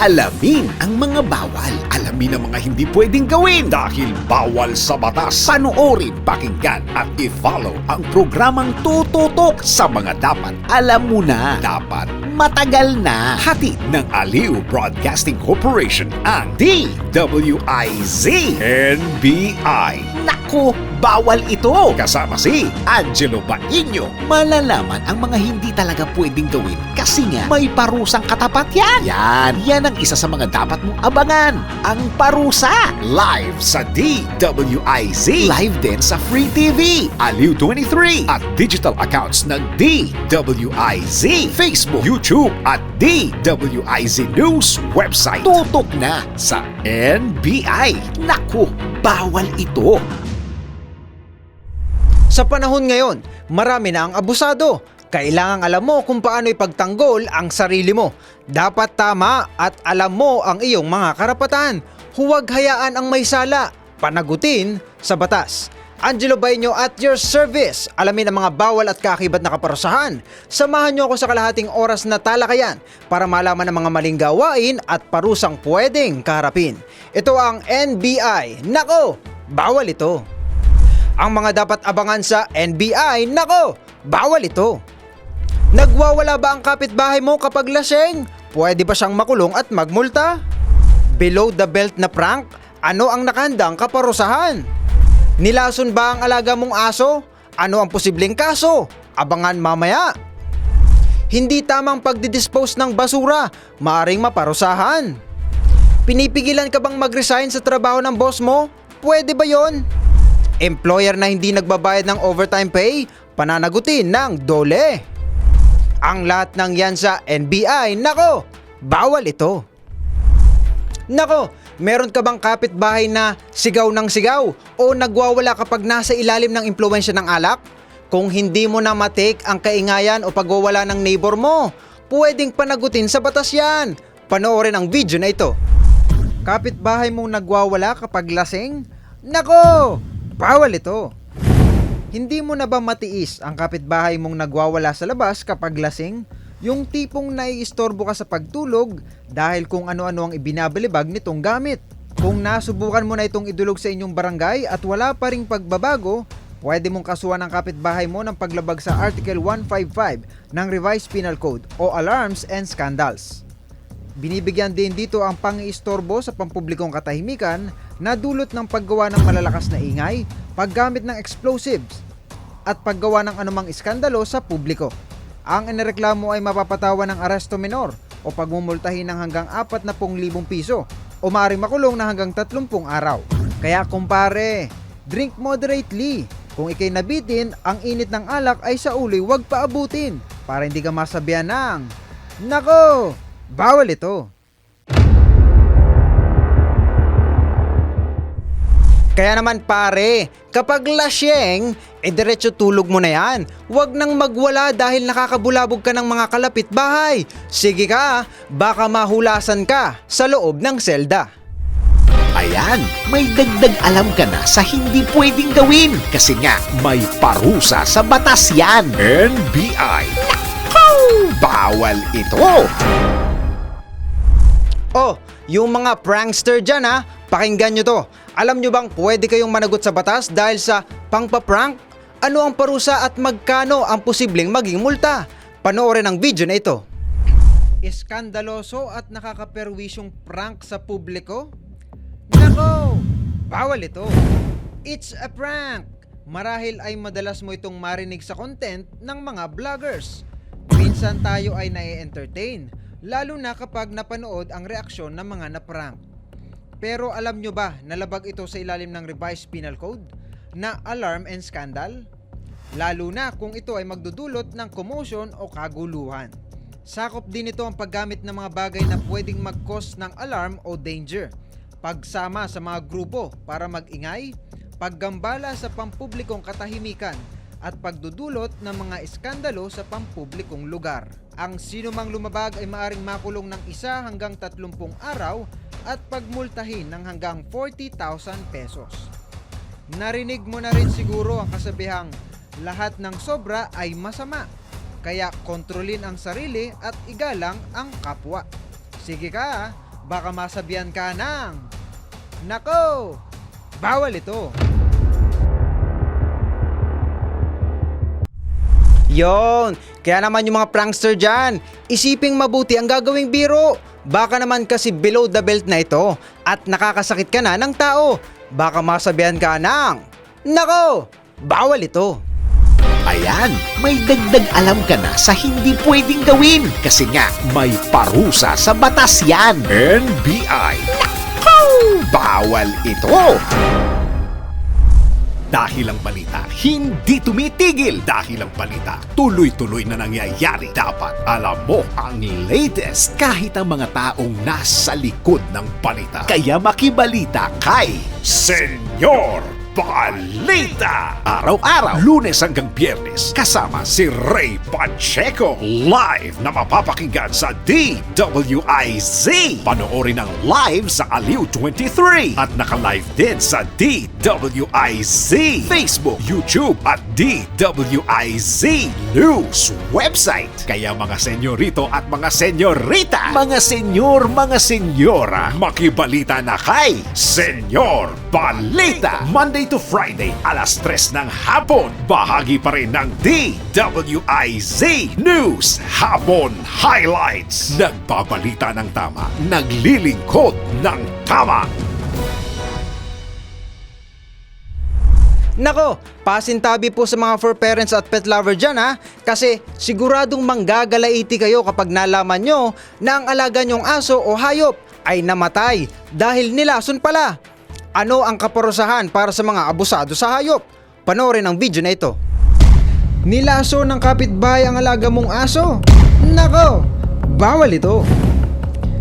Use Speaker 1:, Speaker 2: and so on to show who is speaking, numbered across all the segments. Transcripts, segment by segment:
Speaker 1: Alamin ang mga bawal. Alamin ang mga hindi pwedeng gawin dahil bawal sa batas. Panoorin, pakinggan at i-follow ang programang tututok sa mga dapat alam mo na. Dapat matagal na. Hatid ng Aliw Broadcasting Corporation ang DWIZ NBI. Naku, bawal ito. Kasama si Angelo Baño. Malalaman ang mga hindi talaga pwedeng gawin kasi nga may parusang katapat yan. Yan, yan ang isa sa mga dapat mong abangan. Ang parusa. Live sa DWIZ. Live din sa Free TV, Aliw 23 at digital accounts ng DWIZ, Facebook, YouTube at DWIZ News website. Tutok na sa NBI. Naku, bawal ito.
Speaker 2: Sa panahon ngayon, marami na ang abusado. Kailangang alam mo kung paano ipagtanggol ang sarili mo. Dapat tama at alam mo ang iyong mga karapatan. Huwag hayaan ang may sala. Panagutin sa batas. Angelo Baño at your service. Alamin ang mga bawal at kakibat na kaparusahan. Samahan niyo ako sa kalahating oras na talakayan para malaman ang mga maling gawain at parusang pwedeng kaharapin. Ito ang NBI. Nako, bawal ito. Ang mga dapat abangan sa NBI, nako, bawal ito. Nagwawala ba ang kapitbahay mo kapag laseng? Pwede ba siyang makulong at magmulta? Below the belt na prank, ano ang nakandang kaparusahan? Nilason ba ang alaga mong aso? Ano ang posibleng kaso? Abangan mamaya. Hindi tamang pagdidispose ng basura, maaring maparusahan. Pinipigilan ka bang mag-resign sa trabaho ng boss mo? Pwede ba yon? Employer na hindi nagbabayad ng overtime pay, pananagutin ng dole. Ang lahat ng yan sa NBI, nako, bawal ito. Nako, meron ka bang kapitbahay na sigaw ng sigaw o nagwawala kapag nasa ilalim ng impluensya ng alak? Kung hindi mo na matake ang kaingayan o pagwawala ng neighbor mo, pwedeng panagutin sa batas yan. Panoorin ang video na ito. Kapitbahay mong nagwawala kapag lasing? Nako, bawal ito. Hindi mo na ba matiis ang kapitbahay mong nagwawala sa labas kapag lasing? Yung tipong naiistorbo ka sa pagtulog dahil kung ano-ano ang ibinabalibag nitong gamit. Kung nasubukan mo na itong idulog sa inyong barangay at wala pa ring pagbabago, pwede mong kasuhan ang kapitbahay mo ng paglabag sa Article 155 ng Revised Penal Code o Alarms and Scandals. Binibigyan din dito ang pang-iistorbo sa pampublikong katahimikan na dulot ng paggawa ng malalakas na ingay, paggamit ng explosives, at paggawa ng anumang iskandalo sa publiko. Ang inireklamo ay mapapatawa ng aresto menor o pagmumultahin ng hanggang 40,000 piso o maaaring makulong na hanggang 30 araw. Kaya kumpare, drink moderately. Kung ikay nabitin, ang init ng alak ay sa uloy huwag paabutin para hindi ka masabihan ng Nako! Bawal ito! Kaya naman pare, kapag lasyeng, eh diretso tulog mo na yan. Huwag nang magwala dahil nakakabulabog ka ng mga kalapit bahay. Sige ka, baka mahulasan ka sa loob ng selda.
Speaker 1: Ayan, may dagdag alam ka na sa hindi pwedeng gawin kasi nga may parusa sa batas yan. NBI. Naku, bawal ito.
Speaker 2: Oh, yung mga prankster dyan ha, pakinggan nyo to. Alam nyo bang pwede kayong managot sa batas dahil sa pangpa-prank? Ano ang parusa at magkano ang posibleng maging multa? Panoorin ang video na ito. Iskandaloso at nakakaperwisyong prank sa publiko? Nako! Bawal ito! It's a prank! Marahil ay madalas mo itong marinig sa content ng mga vloggers. Minsan tayo ay nai-entertain, lalo na kapag napanood ang reaksyon ng mga na-prank. Pero alam nyo ba na labag ito sa ilalim ng Revised Penal Code na alarm and scandal? Lalo na kung ito ay magdudulot ng commotion o kaguluhan. Sakop din ito ang paggamit ng mga bagay na pwedeng mag-cause ng alarm o danger. Pagsama sa mga grupo para mag-ingay, paggambala sa pampublikong katahimikan at pagdudulot ng mga iskandalo sa pampublikong lugar. Ang sinumang lumabag ay maaring makulong ng isa hanggang 30 araw at pagmultahin ng hanggang 40,000 pesos. Narinig mo na rin siguro ang kasabihang lahat ng sobra ay masama. Kaya kontrolin ang sarili at igalang ang kapwa. Sige ka, baka masabihan ka ng... Nako! Bawal ito! Yon, kaya naman yung mga prankster dyan, isiping mabuti ang gagawing biro. Baka naman kasi below the belt na ito at nakakasakit ka na ng tao. Baka masabihan ka ng... Nako! Bawal ito!
Speaker 1: Ayan, may dagdag alam ka na sa hindi pwedeng gawin kasi nga may parusa sa batas yan. NBI. Nako! Bawal ito! Dahil ang balita hindi tumitigil dahil ang balita tuloy-tuloy na nangyayari. Dapat alam mo ang latest kahit ang mga taong nasa likod ng balita. Kaya makibalita kay Senyor Balita! Araw-araw, lunes hanggang biyernes, kasama si Ray Pacheco. Live na mapapakinggan sa DWIZ. Panoorin ang live sa Aliw 23 at naka-live din sa DWIZ. Facebook, YouTube at DWIZ News website. Kaya mga senyorito at mga senyorita, mga senyor, mga senyora, makibalita na kay Senyor Balita. Monday to Friday, alas 3 ng hapon. Bahagi pa rin ng DWIZ News Hapon Highlights. Nagbabalita ng tama, naglilingkod ng tama.
Speaker 2: Nako, pasintabi po sa mga fur parents at pet lover dyan ha kasi siguradong manggagalaiti kayo kapag nalaman nyo na ang alaga nyong aso o hayop ay namatay dahil nilason pala. Ano ang kaparusahan para sa mga abusado sa hayop? Panoorin ang video na ito. Nilaso ng kapitbahay ang alaga mong aso? Nako, bawal ito.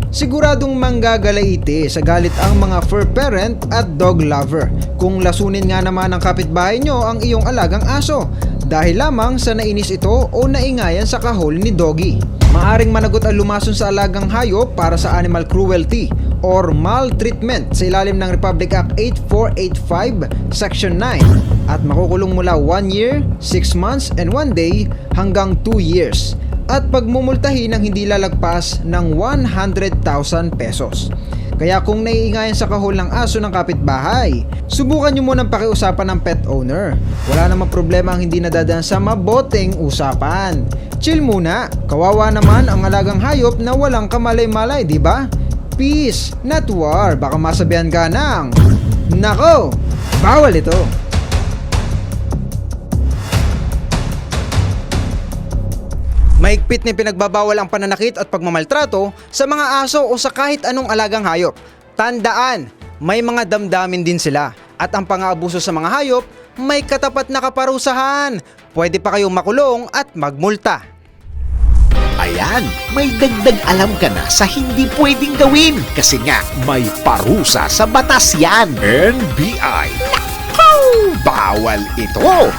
Speaker 2: Siguradong manggagalaiti sa galit ang mga fur parent at dog lover kung lasunin nga naman ng kapitbahay nyo ang iyong alagang aso dahil lamang sa nainis ito o naingayan sa kahol ni doggy. Maaring managot ang lumason sa alagang hayop para sa animal cruelty or maltreatment sa ilalim ng Republic Act 8485 Section 9 at makukulong mula 1 year, 6 months, and 1 day hanggang 2 years at pagmumultahin ng hindi lalagpas ng 100,000 pesos. Kaya kung naiingayan sa kahol ng aso ng kapitbahay, subukan nyo munang pakiusapan ng pet owner. Wala namang problema ang hindi nadadaan sa maboteng usapan. Chill muna, kawawa naman ang alagang hayop na walang kamalay-malay, di ba? Peace, not war, baka masabihan ka ng... Nako, bawal ito. Mahigpit na pinagbabawal ang pananakit at pagmamaltrato sa mga aso o sa kahit anong alagang hayop. Tandaan, may mga damdamin din sila at ang pang-aabuso sa mga hayop may katapat na kaparusahan. Pwede pa kayong makulong at magmulta.
Speaker 1: Ayan, may dagdag alam ka na sa hindi pwedeng gawin kasi nga may parusa sa batas yan. NBI. Nako! Bawal ito!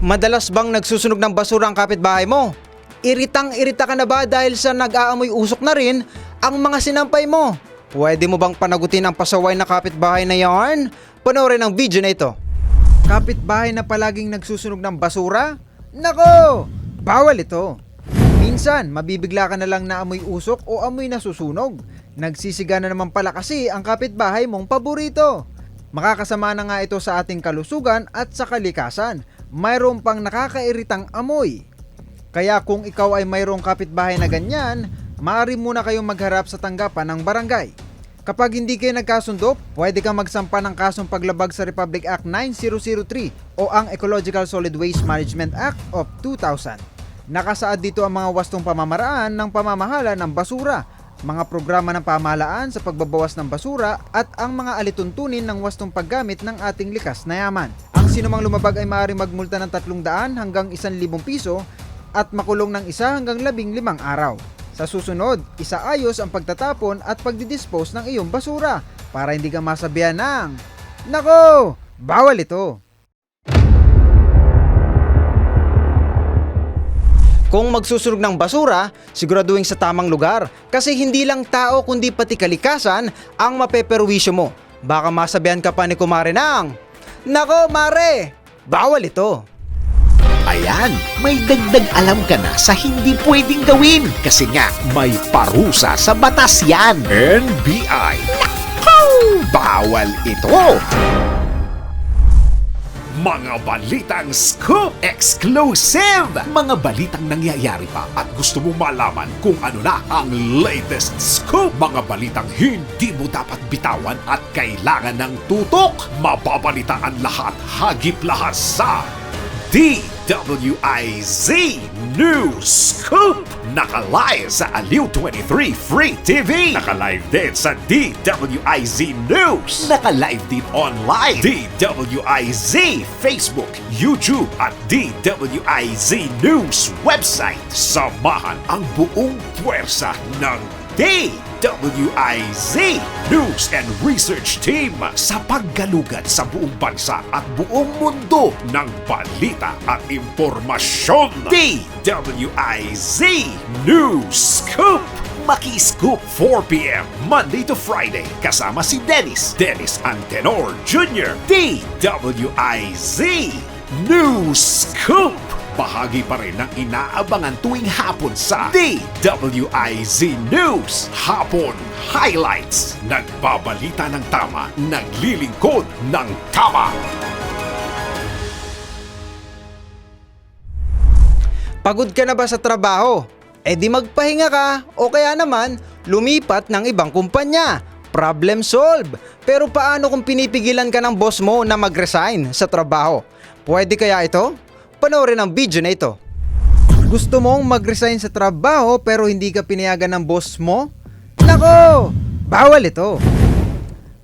Speaker 2: Madalas bang nagsusunog ng basura ang kapitbahay mo? Iritang-irita ka na ba dahil sa nag-aamoy usok na rin ang mga sinampay mo? Pwede mo bang panagutin ang pasaway na kapitbahay na yarn? Panoorin ang video na ito. Kapitbahay na palaging nagsusunog ng basura? Nako! Bawal ito! Minsan, mabibigla ka na lang na amoy usok o amoy nasusunog. Nagsisiga na naman pala kasi ang kapitbahay mong paborito. Makakasama na nga ito sa ating kalusugan at sa kalikasan. Mayroon pang nakakairitang amoy. Kaya kung ikaw ay mayroong kapitbahay na ganyan, maaari muna kayong magharap sa tanggapan ng barangay. Kapag hindi kayo nagkasundo, pwede kang magsampa ng kasong paglabag sa Republic Act 9003 o ang Ecological Solid Waste Management Act of 2000. Nakasaad dito ang mga wastong pamamaraan ng pamamahala ng basura, mga programa ng pamahalaan sa pagbabawas ng basura at ang mga alituntunin ng wastong paggamit ng ating likas na yaman. Ang sinumang lumabag ay maaaring magmulta ng 300 hanggang 1,000 piso at makulong ng isa hanggang 15 araw. Sa susunod, isaayos ang pagtatapon at pagdidispose ng iyong basura para hindi ka masabihan ng Nako! Bawal ito! Kung magsusunog ng basura, siguraduhin sa tamang lugar kasi hindi lang tao kundi pati kalikasan ang mapeperwisyo mo. Baka masabihan ka pa ni Kumare ng Nako, Mare! Bawal ito!
Speaker 1: Ayan may dagdag alam ka na sa hindi pwedeng gawin kasi nga may parusa sa batas yan. NBI. Naku! Bawal ito! Mga balitang scoop exclusive! Mga balitang nangyayari pa at gusto mong malaman kung ano na ang latest scoop. Mga balitang hindi mo dapat bitawan at kailangan ng tutok. Mababalitaan lahat, hagip lahas sa DWIZ News Scoop! Naka-live sa Aliw 23 Free TV! Naka-live din sa DWIZ News! Naka-live din online! DWIZ Facebook, YouTube at DWIZ News website. Samahan ang buong puwersa ng DWIZ News and Research Team sa paggalugad sa buong bansa at buong mundo ng balita at impormasyon. DWIZ News Scoop! Maki-scoop 4pm Monday to Friday kasama si Dennis Dennis Antenor Jr. DWIZ News Scoop! Bahagi pa rin ng inaabangan tuwing hapon sa DWIZ News Hapon Highlights. Nagbabalita ng tama, naglilingkod ng tama.
Speaker 2: Pagod ka na ba sa trabaho? E di magpahinga ka o kaya naman lumipat ng ibang kumpanya. Problem solve. Pero paano kung pinipigilan ka ng boss mo na mag-resign sa trabaho? Pwede kaya ito? Panoorin ang video na ito. Gusto mong mag-resign sa trabaho pero hindi ka pinayagan ng boss mo? Nako! Bawal ito.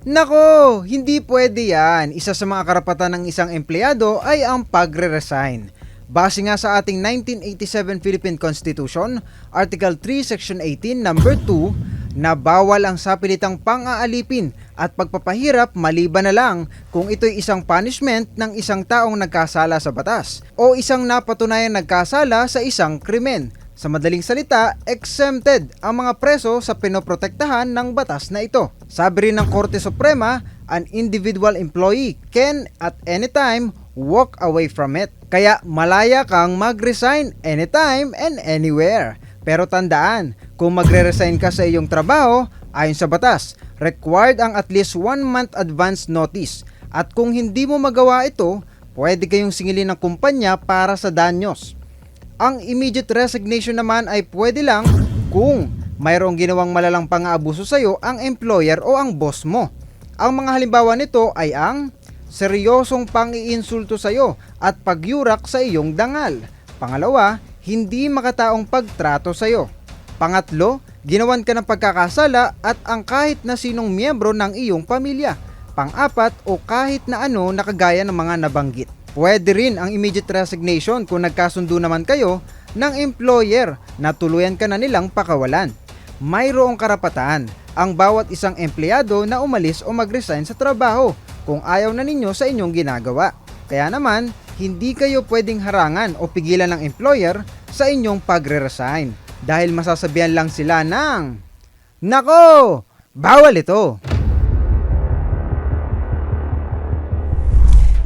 Speaker 2: Nako, hindi pwede yan. Isa sa mga karapatan ng isang empleyado ay ang pagre-resign. Base nga sa ating 1987 Philippine Constitution, Article 3, Section 18, Number 2, na bawal ang sapilitang pang-aalipin at pagpapahirap maliban na lang kung ito'y isang punishment ng isang taong nagkasala sa batas o isang napatunayang nagkasala sa isang krimen. Sa madaling salita, exempted ang mga preso sa pinoprotektahan ng batas na ito. Sabi rin ng Korte Suprema, an individual employee can at any time walk away from it. Kaya malaya kang mag-resign anytime and anywhere. Pero tandaan, kung magre-resign ka sa iyong trabaho, ayon sa batas, required ang at least one month advance notice. At kung hindi mo magawa ito, pwede kayong singilin ng kumpanya para sa danyos. Ang immediate resignation naman ay pwede lang kung mayroong ginawang malalang pang-aabuso sa iyo ang employer o ang boss mo. Ang mga halimbawa nito ay ang seryosong pang-iinsulto sa iyo at pagyurak sa iyong dangal. Pangalawa, hindi makataong pagtrato sa iyo. Pangatlo, ginawan ka ng pagkakasala at ang kahit na sinong miyembro ng iyong pamilya. Pang-apat o kahit na ano na kagaya ng mga nabanggit. Pwede rin ang immediate resignation kung nagkasundo naman kayo ng employer na tuluyan ka na nilang pakawalan. Mayroong karapatan ang bawat isang empleyado na umalis o mag-resign sa trabaho kung ayaw na ninyo sa inyong ginagawa. Kaya naman, hindi kayo pwedeng harangan o pigilan ng employer sa inyong pagre-resign dahil masasabihan lang sila ng Nako! Bawal ito!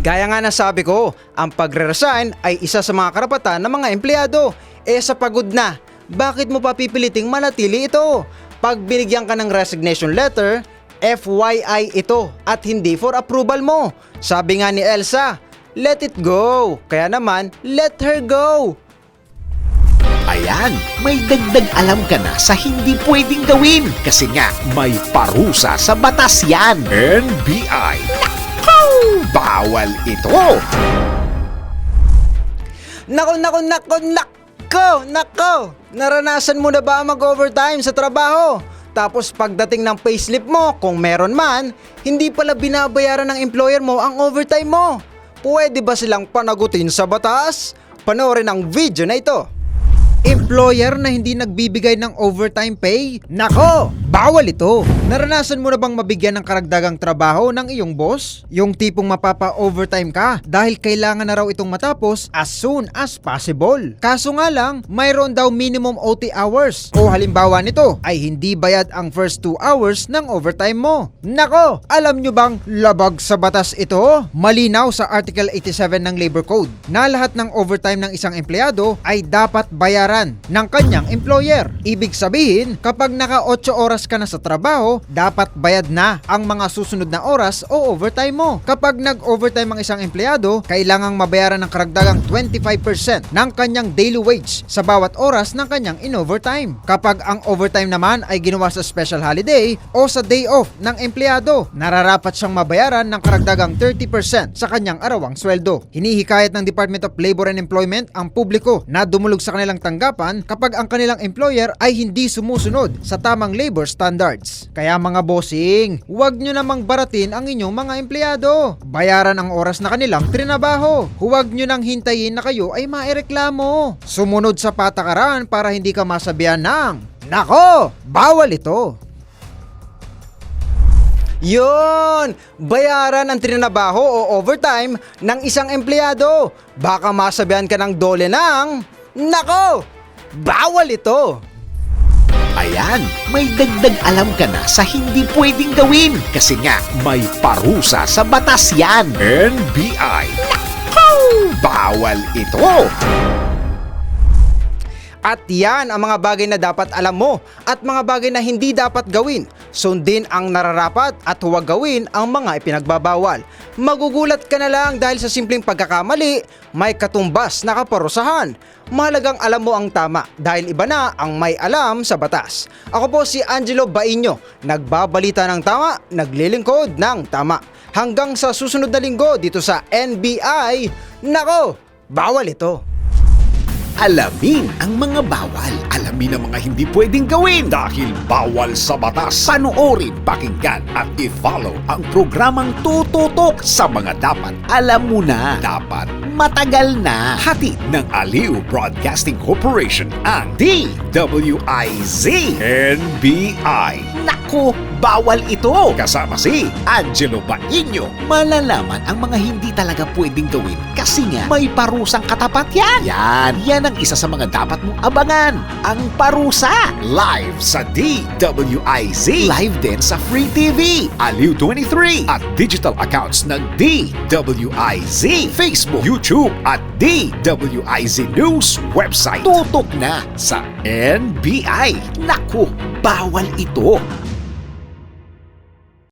Speaker 2: Gaya nga nasabi ko, ang pagre-resign ay isa sa mga karapatan ng mga empleyado. Eh sa pagod na, bakit mo pa pipiliting manatili ito? Pag binigyan ka ng resignation letter, FYI ito at hindi for approval mo. Sabi nga ni Elsa, let it go. Kaya naman, let her go.
Speaker 1: Ayan, may dagdag alam ka na sa hindi pwedeng gawin kasi nga may parusa sa batas yan. NBI. Naku! Bawal ito!
Speaker 2: Nako, nako, nako, nako, nako. Naranasan mo na ba mag-overtime sa trabaho? Tapos pagdating ng payslip mo, kung meron man, hindi pala binabayaran ng employer mo ang overtime mo. Pwede ba silang panagutin sa batas? Panoorin ang video na ito. Employer na hindi nagbibigay ng overtime pay? Nako, bawal ito. Naranasan mo na bang mabigyan ng karagdagang trabaho ng iyong boss? Yung tipong mapapa-overtime ka dahil kailangan na raw itong matapos as soon as possible. Kaso nga lang, mayroon daw minimum OT hours. O halimbawa nito ay hindi bayad ang first 2 hours ng overtime mo. Nako, alam nyo bang labag sa batas ito? Malinaw sa Article 87 ng Labor Code na lahat ng overtime ng isang empleyado ay dapat bayaran ng kanyang employer. Ibig sabihin, kapag naka 8 oras ka na sa trabaho, dapat bayad na ang mga susunod na oras o overtime mo. Kapag nag-overtime ang isang empleyado, kailangang mabayaran ng karagdagang 25% ng kanyang daily wage sa bawat oras ng kanyang in-overtime. Kapag ang overtime naman ay ginawa sa special holiday o sa day off ng empleyado, nararapat siyang mabayaran ng karagdagang 30% sa kanyang arawang sweldo. Hinihikayat ng Department of Labor and Employment ang publiko na dumulog sa kanilang tanggapan kapag ang kanilang employer ay hindi sumusunod sa tamang labor standards. Kaya mga bossing, huwag nyo namang baratin ang inyong mga empleyado. Bayaran ang oras na kanilang trinabaho. Huwag nyo nang hintayin na kayo ay maereklamo. Sumunod sa patakaran para hindi ka masabihan ng Nako, bawal ito. Yon! Bayaran ang trinabaho o overtime ng isang empleyado. Baka masabihan ka ng dole ng... Nako! Bawal ito!
Speaker 1: Ayan, may dagdag alam ka na sa hindi pwedeng gawin kasi nga may parusa sa batas yan. NBI. Nako! Bawal ito!
Speaker 2: At yan ang mga bagay na dapat alam mo at mga bagay na hindi dapat gawin. Sundin ang nararapat at huwag gawin ang mga ipinagbabawal. Magugulat ka na lang dahil sa simpleng pagkakamali, may katumbas na kaparusahan. Mahalagang alam mo ang tama dahil iba na ang may alam sa batas. Ako po si Angelo Bainyo, nagbabalita ng tama, naglilingkod ng tama. Hanggang sa susunod na linggo dito sa NBI, nako, bawal ito.
Speaker 1: Alamin ang mga bawal. Alamin ang mga hindi pwedeng gawin dahil bawal sa batas. Panoorin, pakinggan at i-follow ang programang tututok sa mga dapat alam mo na. Dapat matagal na. Hatid ng Aliw Broadcasting Corporation ang DWIZ NBI. Naku, bawal ito. Kasama si Angelo Bainyo. Malalaman ang mga hindi talaga pwedeng gawin kasi nga may parusang katapat yan. Yan, yan ang isa sa mga dapat mong abangan. Ang parusa. Live sa DWIZ. Live din sa Free TV, Aliw 23 at digital accounts ng DWIZ, Facebook, YouTube at DWIZ News website. Tutok na sa NBI. Naku, bawal ito.